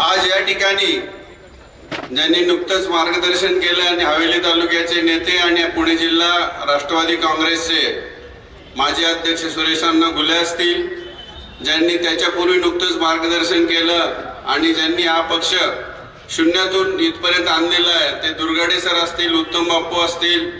आज या ठिकाणी ज्यांनी नुकतंच मार्गदर्शन केलं आणि हवेली तालुक्याचे नेते आणि पुणे जिल्हा राष्ट्रवादी काँग्रेसचे माजी अध्यक्ष सुरेशांना गुले असतील ज्यांनी त्याच्यापूर्वी नुकतंच मार्गदर्शन केलं आणि ज्यांनी हा पक्ष शून्यातून इथपर्यंत आणलेला आहे ते दुर्गाडे सर असतील उत्तम बाप्पू असतील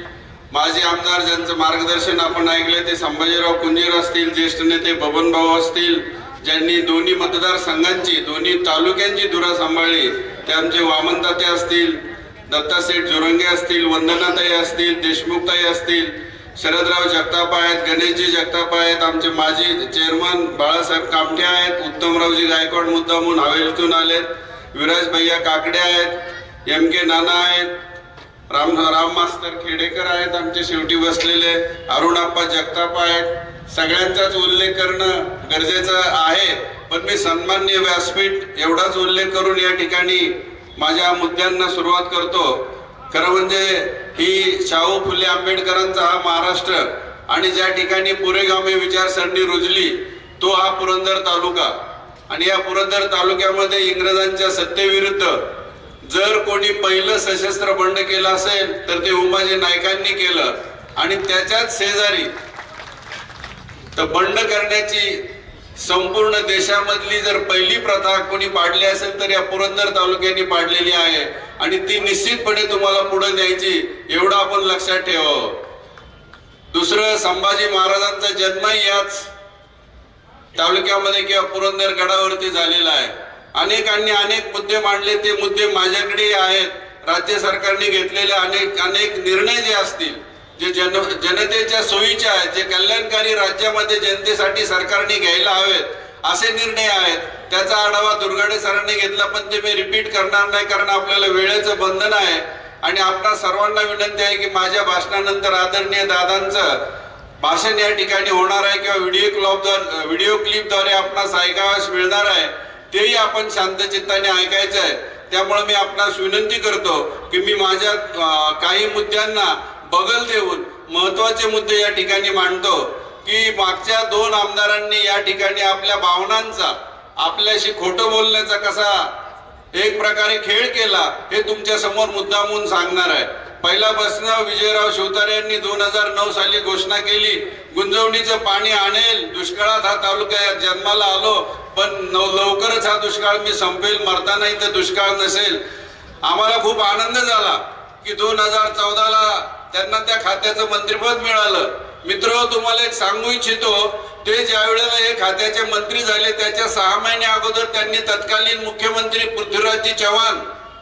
माजी आमदार ज्यांचं मार्गदर्शन आपण ऐकलं ते संभाजीराव कुंजीर असतील ज्येष्ठ नेते बबन भाऊ असतील ज्यांनी दोन्ही मतदारसंघांची दोन्ही तालुक्यांची धुरा सांभाळली ते आमचे वामनताते असतील दत्तासेठ जोरंगे असतील वंदनाताई असतील देशमुखताई असतील शरदराव जगताप आहेत गणेशजी जगताप आहेत आमचे माजी चेअरमन बाळासाहेब कामठे आहेत उत्तमरावजी गायकवाड मुद्दामून हवेलीतून आलेत विराज भैया काकडे आहेत एम के नाना आहेत राम राम मास्तर खेडेकर आहेत आमचे शेवटी बसलेले अरुणाप्पा जगताप आहेत. सगळ्यांचाच उल्लेख करणं गरजेचं आहे पण मी सन्मान्य व्यासपीठ एवढाच उल्लेख करून या ठिकाणी माझ्या मुद्द्यांना सुरुवात करतो. खरं म्हणजे ही शाहू फुले आंबेडकरांचा हा महाराष्ट्र आणि ज्या ठिकाणी पुरेगामी विचारसरणी रुजली तो हा पुरंदर तालुका. आणि या पुरंदर तालुक्यामध्ये इंग्रजांच्या सत्तेविरुद्ध जर कोणी पहिलं सशस्त्र बंड केलं असेल तर ते उमाजी नायकांनी केलं. आणि त्याच्याच शेजारी तर बंड करण्याची संपूर्ण देशामधली जर पहिली प्रथा कोणी पाडली असेल तर या पुरंदर तालुक्याने पाडलेली आहे. आणि ती निश्चितपणे तुम्हाला पुढे द्यायची एवढं आपण लक्षात ठेवावं दुसरं संभाजी महाराजांचा जन्मही याच तालुक्यामध्ये किंवा पुरंदर गडावरती झालेला आहे. अनेकांनी अनेक मुद्दे मांडले ते मुद्दे माझ्याकडे आहेत. राज्य सरकारने घेतलेले अनेक अनेक निर्णय जे असतील जे जन जनतेच्या सोयीचे आहेत जे कल्याणकारी राज्यामध्ये जनतेसाठी सरकारने घ्यायला हवेत असे निर्णय आहेत. त्याचा आढावा दुर्गाडे सरांनी घेतला पण ते मी रिपीट करणार नाही कारण आपल्याला वेळेचं बंधन आहे. आणि आपणा सर्वांना विनंती आहे की माझ्या भाषणानंतर आदरणीय दादांचं भाषण या ठिकाणी होणार आहे किंवा व्हिडिओ क्लॉपद्वारे व्हिडिओ क्लिपद्वारे आपणास ऐकावयास मिळणार आहे. तेही आपण शांत चित्ताने ऐकायचं आहे. त्यामुळे मी आपणास विनंती करतो की मी माझ्या काही मुद्द्यांना बगल देऊन महत्त्वाचे मुद्दे या ठिकाणी मांडतो की मागच्या दोन आमदारांनी या ठिकाणी आपल्या भावनांचा आपल्याशी खोटं बोलण्याचा कसा एक प्रकारे खेळ केला हे तुमच्यासमोर मुद्दामून सांगणार आहे. पहिला प्रश्न विजयराव शिवतारे यांनी दोन हजार नऊ साली घोषणा केली गुंजवणीचं पाणी आणेल दुष्काळात हा तालुका या जन्माला आलो पण नव- लवकरच हा दुष्काळ मी संपेल मरतानाही तर दुष्काळ नसेल. आम्हाला खूप आनंद झाला की दोन हजार चौदाला त्यांना त्या खात्याचं मंत्रिपद मिळालं. मित्र तुम्हाला एक सांगू इच्छितो ते ज्या वेळेला हे खात्याचे मंत्री झाले त्याच्या सहा महिने अगोदर त्यांनी तत्कालीन मुख्यमंत्री पृथ्वीराजजी चव्हाण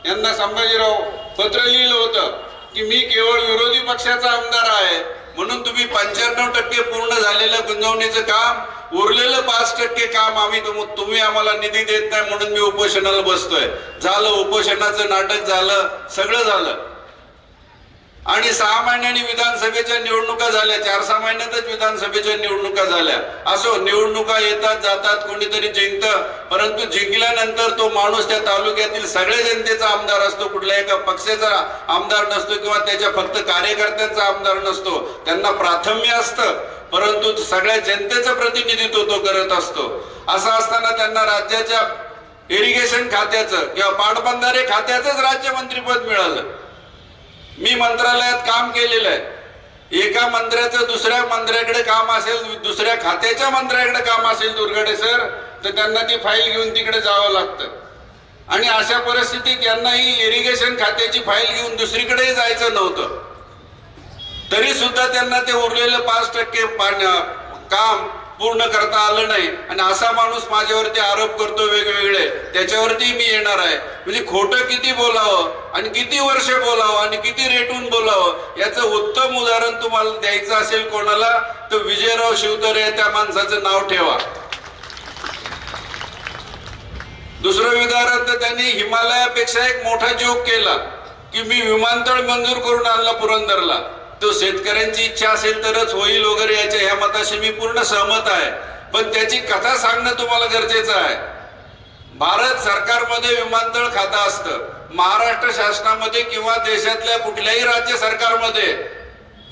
यांना संभाजीराव पत्र लिहिलं होतं. की मी केवळ विरोधी पक्षाचा आमदार आहे. म्हणून तुम्ही पंच्याण्णव टक्के पूर्ण झालेलं गुंजवणीचं काम उरलेलं पाच टक्के काम आम्ही तुम्ही आम्हाला निधी देत नाही म्हणून मी उपोषणाला बसतोय. झालं उपोषणाचं नाटक झालं सगळं झालं. आणि सहा महिन्यांनी विधानसभेच्या निवडणुका झाल्या. चार सहा महिन्यातच विधानसभेच्या निवडणुका झाल्या. असो निवडणुका येतात जातात कोणीतरी जिंकतं परंतु जिंकल्यानंतर तो माणूस त्या तालुक्यातील सगळ्या जनतेचा आमदार असतो. कुठल्या एका पक्षाचा आमदार नसतो किंवा त्याच्या फक्त कार्यकर्त्यांचा आमदार नसतो. त्यांना प्राथम्य असतं परंतु सगळ्या जनतेचं प्रतिनिधित्व तो करत असतो. असं असताना त्यांना राज्याच्या इरिगेशन खात्याचं किंवा पाटबंधारे खात्याचंच राज्यमंत्रीपद मिळालं. मी मंत्रालयात काम केलेलं आहे. एका मंत्र्याचं दुसऱ्या मंत्र्याकडे काम असेल दुसऱ्या खात्याच्या मंत्र्याकडे काम असेल दुर्गडे सर तर त्यांना ती फाईल घेऊन तिकडे जावं लागतं. आणि अशा परिस्थितीत यांनाही इरिगेशन खात्याची फाईल घेऊन दुसरीकडेही जायचं नव्हतं. तरी सुद्धा त्यांना ते उरलेलं पाच टक्के काम पूर्ण करता आलं नाही. आणि असा माणूस माझ्यावरती आरोप करतो वेगवेगळे. त्याच्यावरती मी येणार आहे. म्हणजे खोटं किती बोलावं? आणि किती वर्ष बोलावं? आणि किती रेटून बोलावं? याचं उत्तम उदाहरण तुम्हाला द्यायचं असेल कोणाला तर विजयराव शिवतरे त्या माणसाचं नाव ठेवा. दुसरं उदाहरण तर त्यांनी हिमालयापेक्षा एक मोठा जोक केला की मी विमानतळ मंजूर करून आणला पुरंदरला. तो शेतकऱ्यांची इच्छा असेल तरच होईल वगैरे याच्या ह्या मताशी मी पूर्ण सहमत आहे. पण त्याची कथा सांगणं तुम्हाला गरजेचं आहे. भारत सरकारमध्ये विमानतळ खातं असतं. महाराष्ट्र शासनामध्ये किंवा देशातल्या कुठल्याही राज्य सरकारमध्ये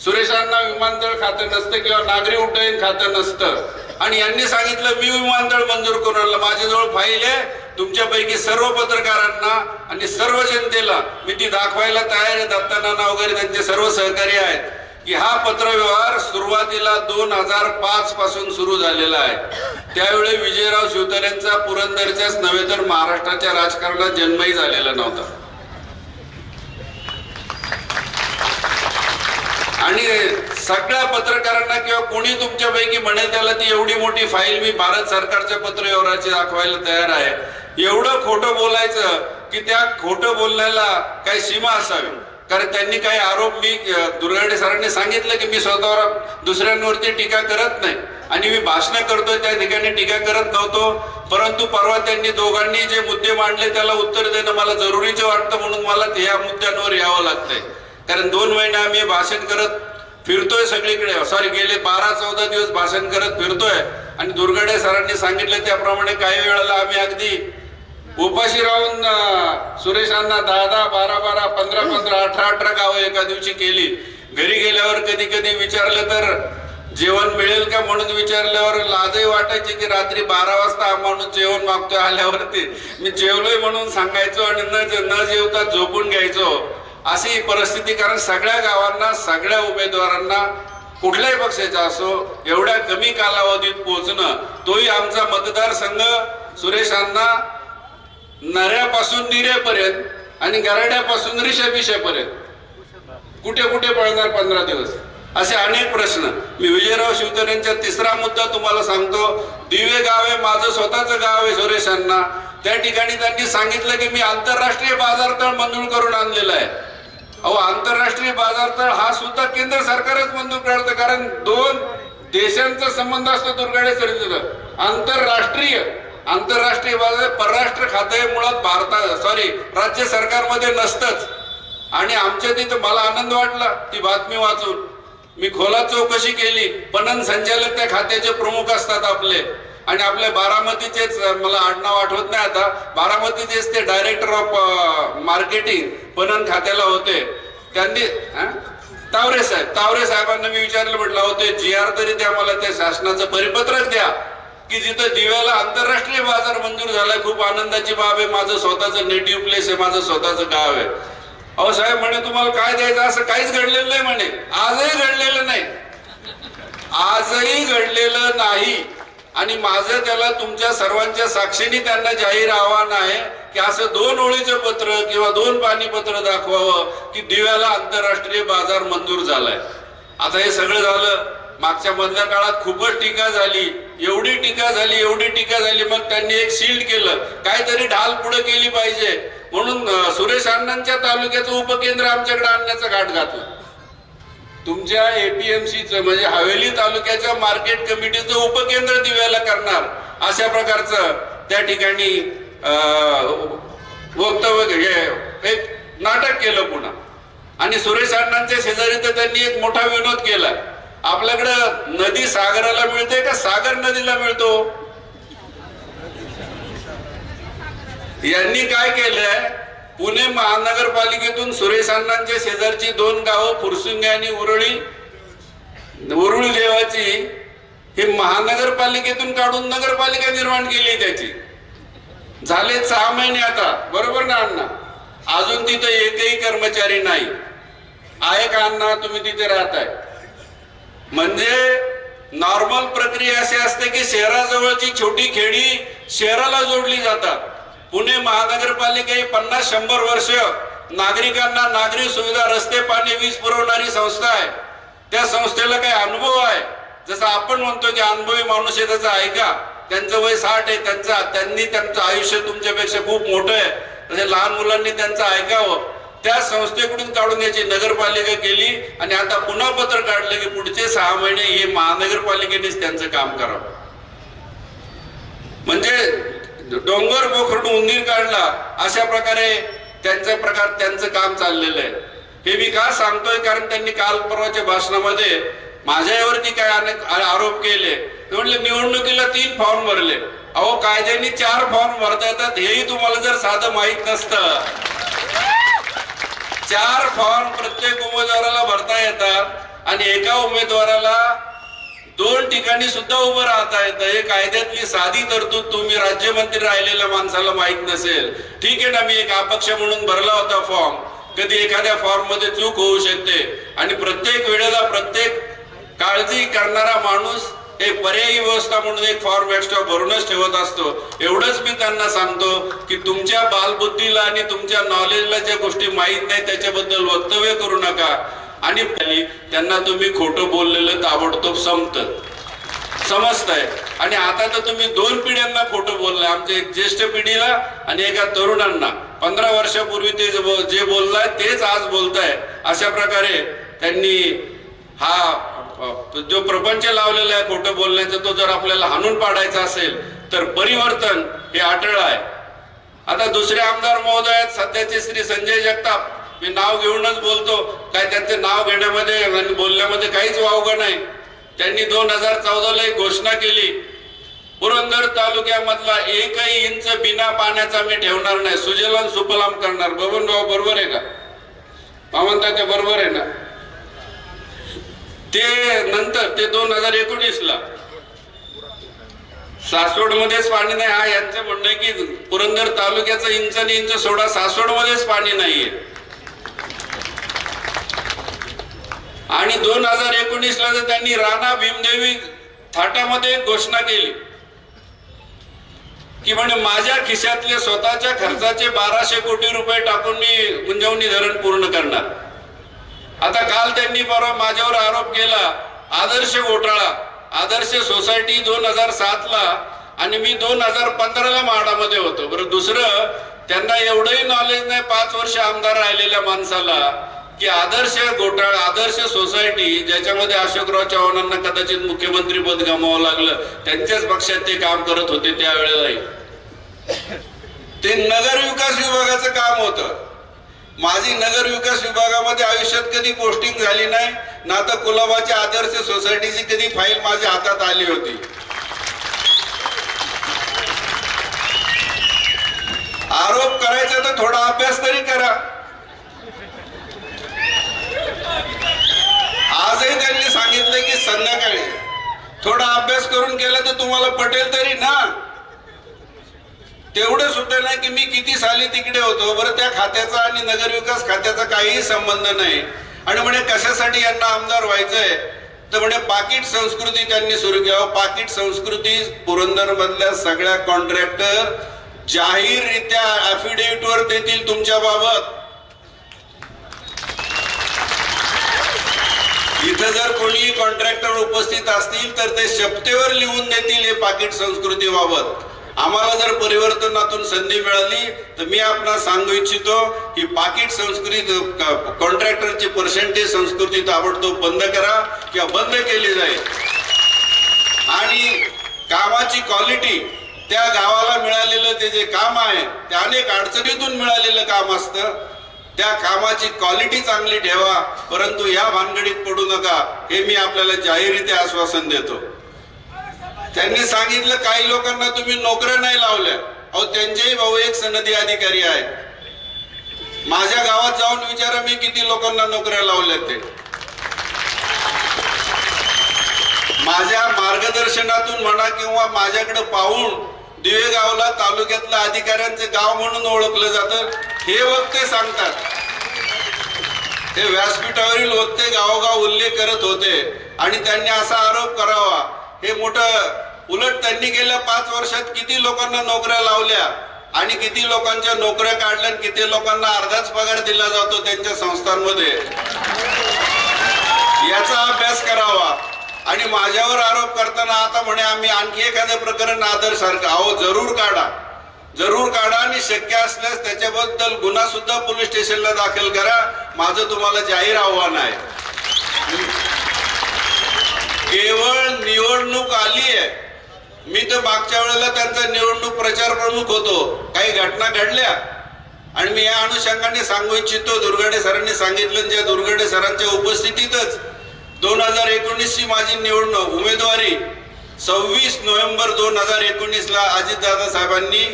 सुरेशांना विमानतळ खातं नसतं किंवा नागरी उड्डयन खातं नसतं. आणि यांनी सांगितलं मी विमानतळ मंजूर करून माझ्याजवळ फाईल आहे. तुमच्यापैकी सर्व पत्रकारांना आणि सर्व जनतेला मी ती दाखवायला तयार आहे. दत्तानाना वगैरे त्यांचे सर्व सहकारी आहेत की हा पत्रव्यवहार सुरुवातीला दोन हजार पाच पासून सुरू झालेला आहे. त्यावेळी विजयराव शिवतारेंचा पुरंदरच्याच नव्हे तर महाराष्ट्राच्या राजकारणात जन्मही झालेला नव्हता. आणि सगळ्या पत्रकारांना किंवा कोणी तुमच्यापैकी म्हणेल त्याला ती एवढी मोठी फाईल मी भारत सरकारच्या पत्रव्यवहाराची दाखवायला तयार आहे. एवढं खोटं बोलायचं की त्या खोटं बोलण्याला काही सीमा असावी. कारण त्यांनी काही आरोप मी दुर्गाडे सरांनी सांगितलं की मी स्वतःवर दुसऱ्यांवरती टीका करत नाही. आणि मी भाषणं करतोय त्या ठिकाणी टीका करत नव्हतो. परंतु परवा त्यांनी दोघांनी जे मुद्दे मांडले त्याला उत्तर देणं मला जरुरीचं वाटतं म्हणून मला या मुद्द्यांवर यावं लागतंय. कारण दोन महिने आम्ही भाषण करत फिरतोय सगळीकडे. सॉरी गेले बारा चौदा दिवस भाषण करत फिरतोय. आणि दुर्गडे सरांनी सांगितलं त्याप्रमाणे काही वेळेला आम्ही अगदी उपाशी राहून सुरेशांना दहा दहा बारा बारा पंधरा पंधरा अठरा अठरा गावं एका दिवशी केली. घरी गेल्यावर कधी कधी विचारलं तर जेवण मिळेल का म्हणून विचारल्यावर लाजही वाटायची की रात्री बारा वाजता माणूस जेवण मागतोय आल्यावरती. मी जेवलोय म्हणून सांगायचो आणि न जे- न जेवता झोपून घ्यायचो. अशी परिस्थिती कारण सगळ्या गावांना सगळ्या उमेदवारांना कुठल्याही पक्षाचा असो एवढ्या कमी कालावधीत पोहोचणं तोही आमचा मतदारसंघ. सुरेशांना नऱ्यापासून निऱ्यापर्यंत आणि गराड्यापासून रिषाभिषापर्यंत कुठे कुठे पळणार पंधरा दिवस? असे अनेक प्रश्न. मी विजयराव शिवतरेंचा तिसरा मुद्दा तुम्हाला सांगतो. दिवे गाव आहे माझं स्वतःचं गाव आहे सुरेशांना त्या ठिकाणी त्यांनी सांगितलं की मी आंतरराष्ट्रीय बाजारतळ मंजूर करून आणलेला आहे. अहो आंतरराष्ट्रीय बाजारतळ हा सुद्धा केंद्र सरकारच मंजूर करतं. कारण दोन देशांचा संबंध असतो दुर्गाडे सर आंतरराष्ट्रीय. आंतरराष्ट्रीय बाजार परराष्ट्र खातं हे मुळात भारतात सॉरी राज्य सरकारमध्ये नसतंच. आणि आमच्या तिथं मला आनंद वाटला ती बातमी वाचून. मी खोलात चौकशी केली. पणन संचालक त्या खात्याचे प्रमुख असतात आपले. आणि आपल्या बारामतीचेच मला आडनाव आठवत नाही आता. बारामतीचेच ते डायरेक्टर ऑफ मार्केटिंग पणन खात्याला होते. त्यांनी तावरे साहेब तावरे साहेबांना मी विचारलं म्हटलं होते जी आर तरी द्या मला त्या शासनाचं परिपत्रक द्या. की जिथं दिव्याला आंतरराष्ट्रीय बाजार मंजूर झालाय खूप आनंदाची बाब आहे. माझं स्वतःचं नेटिव्ह प्लेस आहे माझं स्वतःचं गाव आहे. अहो साहेब म्हणे तुम्हाला काय द्यायचं? असं काहीच घडलेलं नाही म्हणे. आजही घडलेलं नाही. आजही घडलेलं नाही. आणि माझं त्याला तुमच्या सर्वांच्या साक्षीने त्यांना जाहीर आव्हान आहे की असं दोन ओळीचं पत्र किंवा दोन पाणीपत्र दाखवावं की दिव्याला आंतरराष्ट्रीय बाजार मंजूर झालाय. आता हे सगळं झालं. मागच्या मधल्या काळात खूपच टीका झाली. एवढी टीका झाली एवढी टीका झाली मग त्यांनी एक शील्ड केलं. काहीतरी ढाल पुढे केली पाहिजे. म्हणून सुरेश अण्णांच्या तालुक्याचं उपकेंद्र आमच्याकडे आणण्याचा घाट घातला. तुमच्या एपीएमसीचं म्हणजे हवेली तालुक्याच्या मार्केट कमिटीचं उपकेंद्र दिव्याला करणार अशा प्रकारचं त्या ठिकाणी वक्तव्य हे एक नाटक केलं पुन्हा. आणि सुरेश अण्णांच्या शेजारी तर त्यांनी एक मोठा विनोद केला. आपल्याकडं नदी सागराला मिळते का सागर नदीला मिळतो? यांनी काय केलंय? पुणे महानगरपालिकेतून सुरेश अण्णांच्या शेजारची दोन गावं फुरसुंगे आणि उरळी उरुळी देवाची हे महानगरपालिकेतून काढून नगरपालिका निर्माण केली त्याची. झाले सहा महिने आता बरोबर ना अण्णा? अजून तिथं एकही कर्मचारी नाही. आहे का अण्णा तुम्ही तिथे राहताय? म्हणजे नॉर्मल प्रक्रिया अशी असते की शहराजवळची छोटी खेडी शहराला जोडली जातात. पुणे महानगरपालिका ही पन्नास शंभर वर्ष नागरिकांना नागरी सुविधा रस्ते पाणी वीज पुरवणारी संस्था आहे. त्या संस्थेला काही अनुभव आहे? जसं आपण म्हणतो की अनुभवी माणूस आहे त्याचा ऐका त्यांचं वय साठ आहे त्यांचा त्यांनी त्यांचं आयुष्य तुमच्यापेक्षा खूप मोठं आहे. म्हणजे लहान मुलांनी त्यांचं ऐकावं. त्या संस्थेकडून काढून याची नगरपालिका केली आणि आता पुन्हा पत्र काढलं की पुढचे सहा महिने हे महानगरपालिकेनेच त्यांचं काम करावं. म्हणजे डोंगर पोखरून उंदीर काढला अशा प्रकारे त्यांचा प्रकार त्यांचं काम चाललेलं आहे. हे मी का सांगतोय? कारण त्यांनी काल परवाच्या भाषणामध्ये माझ्यावरती काय आरोप केले. म्हणले निवडणुकीला तीन फॉर्म भरले. अहो कायद्याने चार फॉर्म भरता येतात हेही तुम्हाला जर साधं माहीत नसतं. चार फॉर्म प्रत्येक उमेदवाराला भरता येतात आणि एका उमेदवाराला दोन ठिकाणी सुद्धा उभं राहता येतं. हे कायद्यातली साधी तरतूद तुम्ही राज्यमंत्री राहिलेल्या माणसाला माहीत नसेल. ठीक आहे ना मी एक अपक्ष म्हणून भरला होता फॉर्म. कधी एखाद्या फॉर्ममध्ये चूक होऊ शकते. आणि प्रत्येक वेळेला प्रत्येक काळजी करणारा माणूस एक पर्यायी व्यवस्था म्हणून एक फॉर्म एक्स्ट्रा भरूनच ठेवत असतो. एवढंच मी त्यांना सांगतो की तुमच्या बालबुद्धीला आणि तुमच्या नॉलेजला ज्या गोष्टी माहीत नाही त्याच्याबद्दल वक्तव्य करू नका. आणि त्यांना तुम्ही खोटं बोललेलं ताबडतोब संपत. समजतंय. आणि आता तर तुम्ही दोन पिढ्यांना खोटं बोललाय. आमच्या एक ज्येष्ठ पिढीला आणि एका तरुणांना. पंधरा वर्षापूर्वी ते जे बोललाय तेच आज बोलताय. अशा प्रकारे त्यांनी हा जो प्रपंच लावलेला आहे खोटं बोलण्याचा तो जर आपल्याला हाणून पाडायचा असेल तर परिवर्तन हे अटळ आहे. आता दुसरे आमदार महोदय आहेत सध्याचे श्री संजय जगताप मी नाव घेऊनच बोलतो काय त्यांचे नाव घेण्यामध्ये आणि बोलण्यामध्ये काहीच वावगं नाही. त्यांनी दोन हजार चौदाला एक घोषणा केली पुरंदर तालुक्यामधला एकही इंच बिना पाण्याचा मी ठेवणार नाही. सुजलाम सुपलाम करणार. बबनभाऊ बरोबर आहे का? पावंताच्या बरोबर आहे ना? ते नंतर ते दोन हजार एकोणीस ला सासवड मध्येच पाणी नाही. हा यांचं म्हणणं आहे की पुरंदर तालुक्याचं इंच आणि इंच सोडा सासवड मध्येच पाणी नाहीये. आणि दोन हजार एकोणीस ला त्यांनी राणा भीमदेवी थाटामध्ये घोषणा केली की म्हणे माझ्या खिशातले स्वतःच्या खर्चाचे बाराशे कोटी रुपये टाकून मी गुंजवणी धरण पूर्ण करणार. आता काल त्यांनी परवा माझ्यावर आरोप केला आदर्श घोटाळा आदर्श सोसायटी दोन हजार सातला आणि मी दोन हजार पंधराला म्हाडामध्ये होतो. बरं दुसरं त्यांना एवढंही नॉलेज नाही पाच वर्ष आमदार राहिलेल्या माणसाला की आदर्श घोटाळा आदर्श सोसायटी ज्याच्यामध्ये अशोकराव चव्हाणांना कदाचित मुख्यमंत्री पद गमावं लागलं त्यांच्याच पक्षात ते काम करत होते त्यावेळेलाही. ते नगर विकास विभागाचं काम होतं. माझी नगर विकास विभागामध्ये आयुष्यात कधी पोस्टिंग झाली नाही ना तर कुलाबाच्या आदर्श सोसायटीची कधी फाईल माझ्या हातात आली होती. आरोप करायचा तर थोडा अभ्यास तरी करा. आजही त्यांनी सांगितलं की संध्याकाळी. थोडा अभ्यास करून केला तर तुम्हाला पटेल तरी ना? तेवढं सुद्धा नाही की मी किती साली तिकडे होतो. बरं त्या खात्याचा आणि नगर विकास खात्याचा काहीही संबंध नाही. आणि म्हणे कशासाठी यांना आमदार व्हायचंय? तर म्हणे पाकिट संस्कृती त्यांनी सुरू केलं. पाकिट संस्कृती पुरंदर मधल्या सगळ्या कॉन्ट्रॅक्टर जाहीररित्या अफिडेव्हिट वर देतील तुमच्या बाबत. इथं जर कोणी कॉन्ट्रॅक्टर उपस्थित असतील तर ते शपथेवर लिहून देतील हे पाकिट संस्कृतीबाबत आम्हाला जर परिवर्तनातून संधी मिळाली तर मी आपणास सांगू इच्छितो की पाकिट संस्कृती कॉन्ट्रॅक्टरची पर्सेंटेज संस्कृती ताबडतोब बंद करा किंवा बंद केली जाईल. आणि कामाची क्वालिटी त्या गावाला मिळालेलं ते जे काम आहे ते अनेक अडचणीतून मिळालेलं काम असतं. त्या कामाची क्वालिटी चांगली ठेवा परंतु या भानगडीत पडू नका हे मी आपल्याला जाहीररित्या आश्वासन देतो. त्यांनी सांगितलं काही लोकांना तुम्ही नोकऱ्या नाही लावल्या. अहो त्यांचेही भाऊ एक सनदी अधिकारी आहेत. माझ्या गावात जाऊन विचारा मी किती लोकांना नोकऱ्या लावल्या ते. माझ्या मार्गदर्शनातून म्हणा किंवा माझ्याकडे पाहून दिवेगावला तालुक्यातल्या अधिकाऱ्यांचे गाव म्हणून ओळखलं जातं हे वक्ते सांगतात. हे व्यासपीठावरील वक्ते गावोगाव उल्लेख करत होते आणि त्यांनी असा आरोप करावा. हे मोठं उलट त्यांनी गेल्या पाच वर्षात किती लोकांना नोकऱ्या लावल्या आणि किती लोकांच्या नोकऱ्या काढल्या आणि किती लोकांना अर्धाच पगार दिला जातो त्यांच्या संस्थांमध्ये? याचा अभ्यास करावा. आणि माझ्यावर आरोप करताना आता म्हणे आम्ही आणखी एखादं प्रकरण आदर सारखं अहो जरूर काढा. जरूर काढा आणि शक्य असल्यास त्याच्याबद्दल गुन्हा सुद्धा पोलीस स्टेशनला दाखल करा. माझं तुम्हाला जाहीर आव्हान आहे. केवळ निवडणूक आली आहे मी तर मागच्या वेळेला त्यांचा निवडणूक प्रचार प्रमुख होतो. काही घटना घडल्या. आणि मी या अनुषंगाने सांगू इच्छितो दुर्गाडे सरांनी सांगितलं ज्या दुर्गाडे सरांच्या उपस्थितीतच दोन हजार एकोणीसची माझी निवडणूक उमेदवारी सव्वीस नोव्हेंबर दोन हजार एकोणीसला अजितदादा साहेबांनी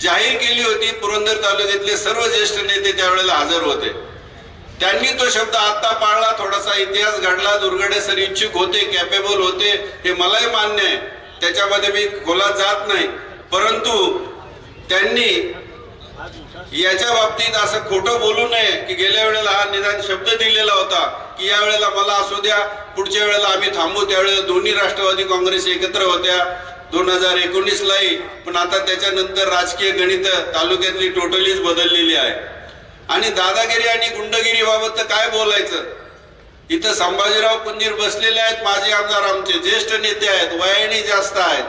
जाहीर केली होती. पुरंदर तालुक्यातले सर्व ज्येष्ठ नेते त्यावेळेला हजर होते. त्यांनी तो शब्द आत्ता पाळला थोडासा इतिहास घडला. दुर्गडे सर इच्छुक होते कॅपेबल होते हे मलाही मान्य आहे. त्याच्यामध्ये मी खोलात जात नाही. परंतु त्यांनी याच्या बाबतीत असं खोटं बोलू नये की गेल्या वेळेला हा निदान शब्द दिलेला होता की या वेळेला मला असू द्या पुढच्या वेळेला आम्ही थांबू. त्यावेळेला दोन्ही राष्ट्रवादी काँग्रेस एकत्र होत्या. दोन हजार एकोणीसलाही पण आता त्याच्यानंतर राजकीय गणित तालुक्यातली टोटलीच बदललेली आहे. आणि दादागिरी आणि गुंडगिरीबाबत तर काय बोलायचं? इथं संभाजीराव कुंजीर बसलेले आहेत माजी आमदार आमचे ज्येष्ठ नेते आहेत वयाणी जास्त आहेत.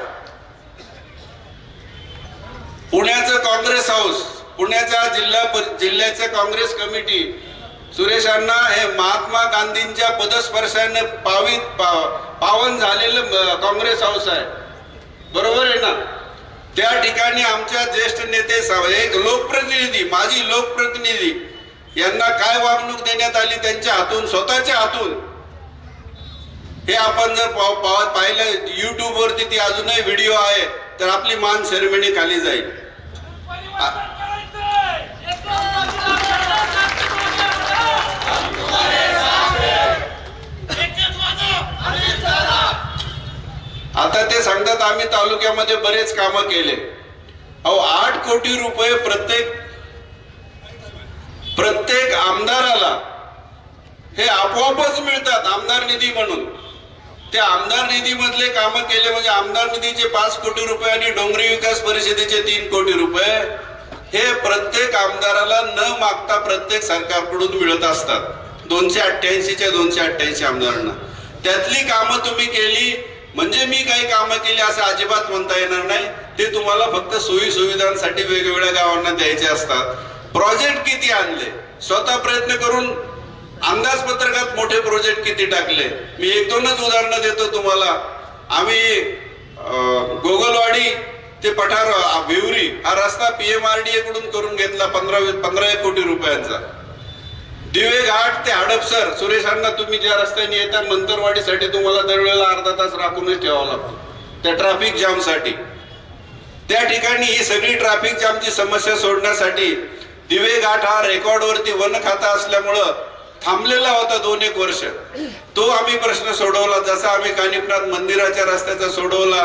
पुण्याचं काँग्रेस हाऊस पुण्याच्या जिल्हा जिल्ह्याचं काँग्रेस कमिटी सुरेशांना हे महात्मा गांधींच्या पदस्पर्शाने पावित पा- पावन झालेलं काँग्रेस हाऊस आहे. बरोबर आहे ना? त्या ठिकाणी आमच्या ज्येष्ठ नेते एक लोकप्रतिनिधी माजी लोकप्रतिनिधी यांना काय वागणूक देण्यात आली? त्यांच्या हातून स्वतःच्या हातून. हे आपण जर पाहिलं युट्यूब वरती ती अजूनही व्हिडिओ आहे तर आपली मान शर्मेने खाली जाईल. आता ते सांगतात आम्ही तालुक्यामध्ये बरेच कामं केले. अहो आठ कोटी रुपये प्रत्येक प्रत्येक आमदाराला हे आपोआपच मिळतात आमदार निधी म्हणून. त्या आमदार निधीमधले कामं केले म्हणजे आमदार निधीचे पाच कोटी रुपये आणि डोंगरी विकास परिषदेचे तीन कोटी रुपये हे प्रत्येक आमदाराला न मागता प्रत्येक सरकारकडून मिळत असतात. दोनशे अठ्ठ्याऐंशीच्या दोनशे अठ्ठ्याऐंशी आमदारांना. त्यातली कामं तुम्ही केली म्हणजे मी काही कामं केली असं अजिबात म्हणता येणार नाही. ते तुम्हाला फक्त सोयी सुविधांसाठी वेगवेगळ्या गावांना द्यायचे असतात. प्रोजेक्ट किती आणले? स्वतः प्रयत्न करून अंदाजपत्रकात मोठे प्रोजेक्ट किती टाकले? मी एक दोनच उदाहरणं देतो तुम्हाला. आम्ही गोगलवाडी ते पठार विवरी भिवरी हा रस्ता पी एम आर डी कडून करून घेतला पंधरा पंधरा एक कोटी रुपयांचा. दिवे घाट ते हडपसर सुरेशांना तुम्ही ज्या रस्त्याने येता मंतरवाडीसाठी तुम्हाला दरवेळेला अर्धा तास राखूनच ठेवावा लागतो. त्या ट्रॅफिक जामसाठी त्या ठिकाणी ही सगळी ट्रॅफिक जामची समस्या सोडण्यासाठी दिवे घाट हा रेकॉर्डवरती वन खाता असल्यामुळं थांबलेला होता दोन एक वर्ष. तो आम्ही प्रश्न सोडवला जसा आम्ही कानिपनाथ मंदिराच्या रस्त्याचा सोडवला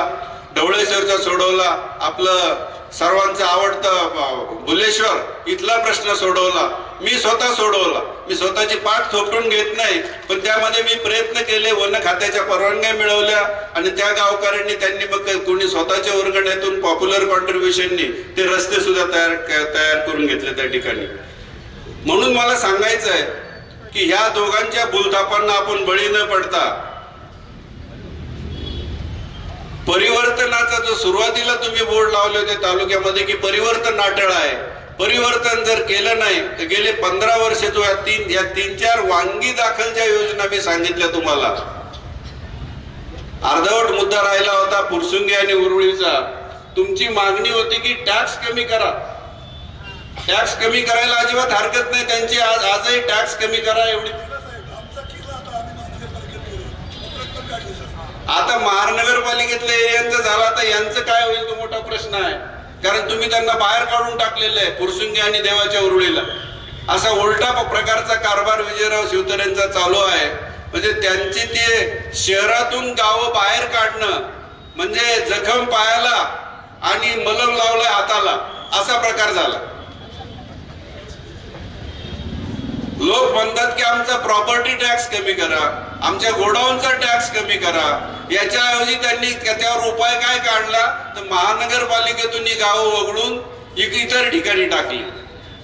ढवळेश्वरचा सोडवला आपलं सर्वांचं आवडतं भुलेश्वर इथला प्रश्न सोडवला. मी स्वतः सोडवला. मी स्वतःची पाठ थोपटून घेत नाही पण त्यामध्ये मी प्रयत्न केले वन खात्याच्या परवानग्या मिळवल्या आणि त्या गावकऱ्यांनी त्यांनी मग कोणी स्वतःच्या वर्गण्यातून पॉप्युलर कॉन्ट्रीब्युशननी ते रस्ते सुद्धा तयार तयार करून घेतले त्या ठिकाणी. म्हणून मला सांगायचं आहे की ह्या दोघांच्या भूलथापांना आपण बळी न पडता परिवर्तनाचा जो सुरुवातीला तुम्ही बोर्ड लावले होते तालुक्यामध्ये की परिवर्तन नाटळ आहे. परिवर्तन जर केलं नाही तर गेले पंधरा वर्ष जो या तीन या तीन चार वांगी दाखलच्या योजना मी सांगितल्या तुम्हाला. अर्धवट मुद्दा राहिला होता पुरसुंगी आणि उरुळीचा. तुमची मागणी होती की टॅक्स कमी करा. टॅक्स कमी करायला अजिबात हरकत नाही त्यांची आज आजही टॅक्स कमी करा एवढी आता महानगरपालिकेतल्या एरियांचं झाला तर यांचं काय होईल तो मोठा प्रश्न आहे. कारण तुम्ही त्यांना बाहेर काढून टाकलेलं आहे पुरसुंगी आणि देवाच्या उरुळीला. असा उलटा प्रकारचा कारभार विजयराव शिवतरेंचा चालू आहे. म्हणजे त्यांची ते शहरातून गावं बाहेर काढणं म्हणजे जखम पायाला आणि मलम लावलाय हाताला असा प्रकार झाला. लोक म्हणतात की आमचा प्रॉपर्टी टॅक्स कमी करा आमच्या गोडाऊनचा टॅक्स कमी करा. याच्याऐवजी त्यांनी त्याच्यावर उपाय काय काढला? तर महानगरपालिकेतून ही गावं वगळून इक- इतर ठिकाणी टाकली.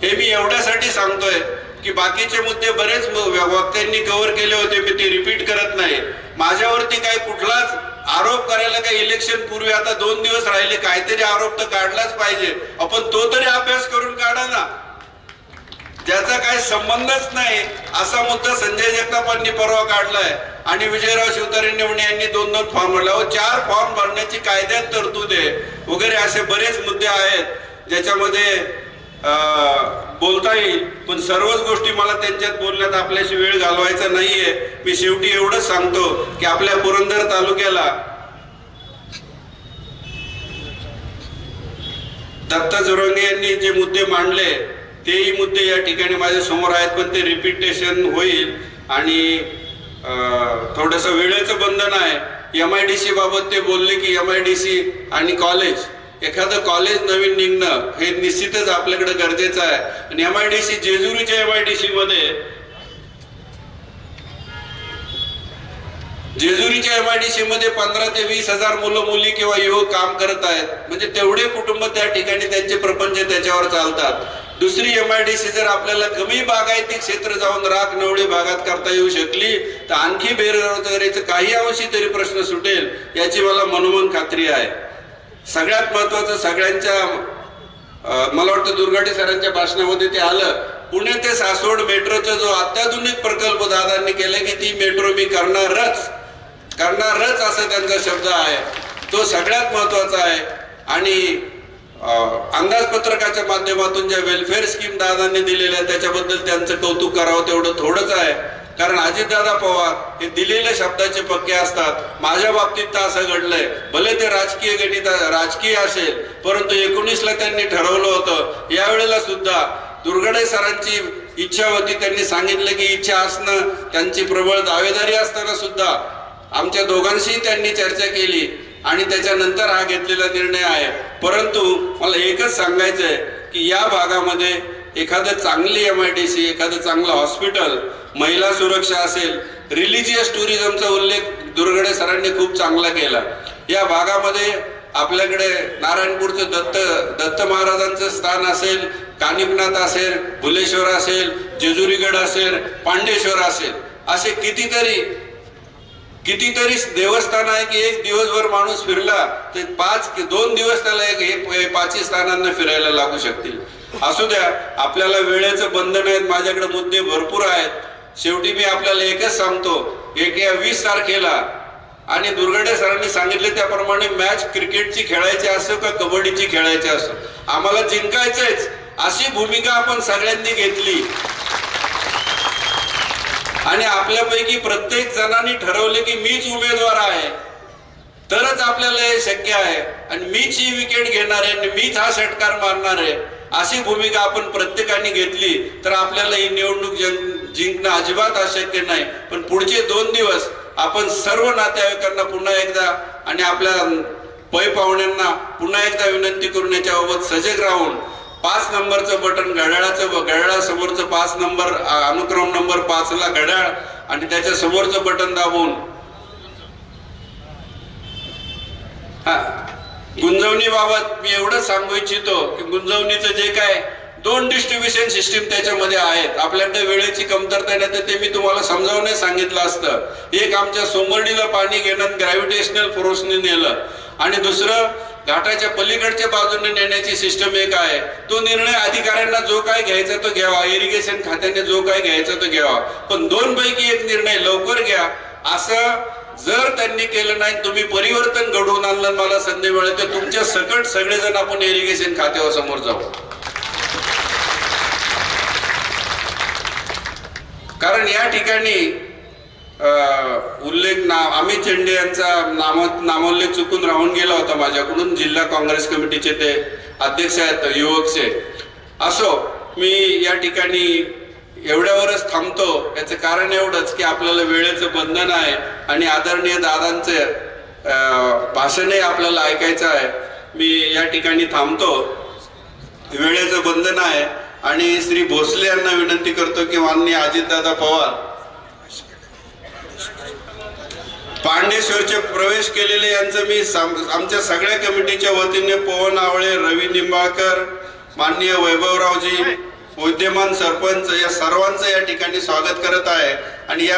हे मी एवढ्यासाठी सांगतोय की बाकीचे मुद्दे बरेच वक्त्यांनी कव्हर केले होते मी ते रिपीट करत नाही. माझ्यावरती काही कुठलाच आरोप करायला काही इलेक्शन पूर्वी आता दोन दिवस राहिले काहीतरी आरोप तर काढलाच पाहिजे. आपण तो तरी अभ्यास करून काढा ना. ज्याचा काही संबंधच नाही असा मुद्दा संजय जगतापांनी परवा काढलाय. आणि विजयराव शिवतारे निवणे यांनी दोन दोन फॉर्म भरला. व चार फॉर्म भरण्याची कायद्यात तरतूद आहे. वगैरे असे बरेच मुद्दे आहेत. ज्याच्यामध्ये बोलता येईल. पण सर्वच गोष्टी मला त्यांच्यात बोलण्यात आपल्याशी वेळ घालवायचा नाहीये. मी शेवटी एवढंच सांगतो की आपल्या पुरंदर तालुक्याला दत्ता जोरंगे यांनी जे मुद्दे मांडले तेही मुद्दे या ठिकाणी माझ्यासमोर आहेत पण ते रिपिटेशन होईल आणि थोडंसं वेळेचं बंधन आहे. एम आय डी सी बाबत ते बोलले की एम आय डी सी आणि कॉलेज एखादं कॉलेज नवीन निघणं हे निश्चितच आपल्याकडे गरजेचं आहे. आणि एम आय डी सी जेजुरीच्या एम आय डी सीमध्ये जेजुरीच्या एम आय डी सी मध्ये पंधरा ते वीस हजार मुलं मुली किंवा युवक काम करत आहेत. म्हणजे तेवढे कुटुंब त्या ठिकाणी त्यांचे प्रपंच त्याच्यावर चालतात. दुसरी एम आय डी सी जर आपल्याला कमी बागायती क्षेत्र जाऊन राख नवळी भागात करता येऊ शकली तर आणखी बेरोजगारीचं काही अंशी तरी प्रश्न सुटेल याची मला मनोमन खात्री आहे. सगळ्यात महत्वाचं सगळ्यांच्या मला वाटतं दुर्गाटे सरांच्या भाषणामध्ये ते आलं. पुणे ते सासवड मेट्रोचा जो अत्याधुनिक प्रकल्प दादांनी केला की ती मेट्रो मी करणारच. करणारच असं त्यांचा शब्द आहे. तो सगळ्यात महत्त्वाचा आहे. आणि अंदाजपत्रकाच्या माध्यमातून ज्या वेलफेअर स्कीम दादांनी दिलेल्या आहेत, त्याच्याबद्दल त्यांचं कौतुक करावं तेवढं थोडंच आहे. कारण अजितदादा पवार हे दिलेल्या शब्दाचे पक्के असतात. माझ्या बाबतीत तर असं घडलंय. भले ते राजकीय गणित राजकीय असेल परंतु एकोणीसला त्यांनी ठरवलं होतं. यावेळेला सुद्धा दुर्गडे सरांची इच्छा होती. त्यांनी सांगितलं की इच्छा असणं त्यांची प्रबळ दावेदारी असताना सुद्धा आमच्या दोघांशीही त्यांनी चर्चा केली आणि त्याच्यानंतर हा घेतलेला निर्णय आहे. परंतु मला एकच सांगायचं आहे की या भागामध्ये एखादं चांगली एम आय डी सी एखादं चांगलं हॉस्पिटल महिला सुरक्षा असेल रिलिजियस टुरिझमचा उल्लेख दुर्गडे सरांनी खूप चांगला केला. या भागामध्ये आपल्याकडे नारायणपूरचं दत्त दत्त महाराजांचं स्थान असेल कानिपनाथ असेल भुलेश्वर असेल जेजुरीगड असेल पांडेश्वर असेल असे कितीतरी कितीतरी देवस्थान आहे की एक दिवसभर माणूस फिरला तर पाच दोन दिवस त्याला एक हे- पाचही स्थानांना फिरायला लागू शकतील. असू द्या आपल्याला वेळेचं बंधन आहेत माझ्याकडे मुद्दे भरपूर आहेत. शेवटी मी आपल्याला एकच सांगतो एक या वीस तारखेला आणि दुर्गडे सरांनी सांगितले त्याप्रमाणे मॅच क्रिकेटची खेळायची असो का कबड्डीची खेळायची असो आम्हाला जिंकायचंच अशी भूमिका आपण सगळ्यांनी घेतली. आणि आपल्यापैकी प्रत्येक जणांनी ठरवले की मीच उमेदवार आहे. तरच आपल्याला हे शक्य आहे. आणि मीच ही विकेट घेणार आहे आणि मीच हा षटकार मारणार आहे अशी भूमिका आपण प्रत्येकाने घेतली तर आपल्याला ही निवडणूक जिंकणं अजिबात अशक्य नाही. पण पुढचे दोन दिवस आपण सर्व नातेवाईकांना पुन्हा एकदा आणि आपल्या पै पाहुण्यांना पुन्हा एकदा विनंती करून याच्याबाबत सजग राहून पाच नंबरचं बटन घड्याळाचं घड्याळासमोरचं पाच नंबर अनुक्रम नंबर पाचला घड्याळ आणि त्याच्या समोरचं बटन दाबून. हा. गुंजवणी बाबत मी एवढं सांगू इच्छितो की गुंजवणीचं जे काय दोन डिस्ट्रीब्युशन सिस्टीम त्याच्यामध्ये आहेत. आपल्याकडे वेळेची कमतरता नाही तर ते मी तुम्हाला समजावून सांगितलं असतं. एक आमच्या सोमर्डीला पाणी घेणं ग्रॅव्हिटेशनल फोर्सने नेलं. आणि दुसरं घाटाच्या पलीकडच्या बाजूने नेण्याची सिस्टम एक आहे. तो निर्णय अधिकाऱ्यांना जो काय घ्यायचा तो घ्यावा. इरिगेशन खात्याने जो काय घ्यायचा तो घ्यावा. पण दोन पैकी एक निर्णय लवकर घ्या. असं जर त्यांनी केलं नाही तुम्ही परिवर्तन घडवून आणलं मला संधी मिळेल तर तुमच्या सकट सगळेजण आपण इरिगेशन खात्यावर समोर जाऊ. कारण या ठिकाणी उल्लेख ना अमित झेंडे यांचा नाम नामोल्लेख चुकून राहून गेला होता माझ्याकडून. जिल्हा काँग्रेस कमिटीचे ते अध्यक्ष आहेत युवकचे असो मी या ठिकाणी एवढ्यावरच थांबतो. याचं कारण एवढंच की आपल्याला वेळेचं बंधन आहे आणि आदरणीय दादांचे भाषणही आपल्याला ऐकायचं आहे. मी या ठिकाणी थांबतो. वेळेचं बंधन आहे. आणि श्री भोसले यांना विनंती करतो की माननीय अजितदादा पवार पांडेश्वरचे प्रवेश केलेले यांचं मी साम- आमच्या सगळ्या कमिटीच्या वतीने पवन आवळे रवी निंबाळकर माननीय वैभवरावजी विद्यमान सरपंच या सर्वांचं या ठिकाणी स्वागत करत आहे. आणि या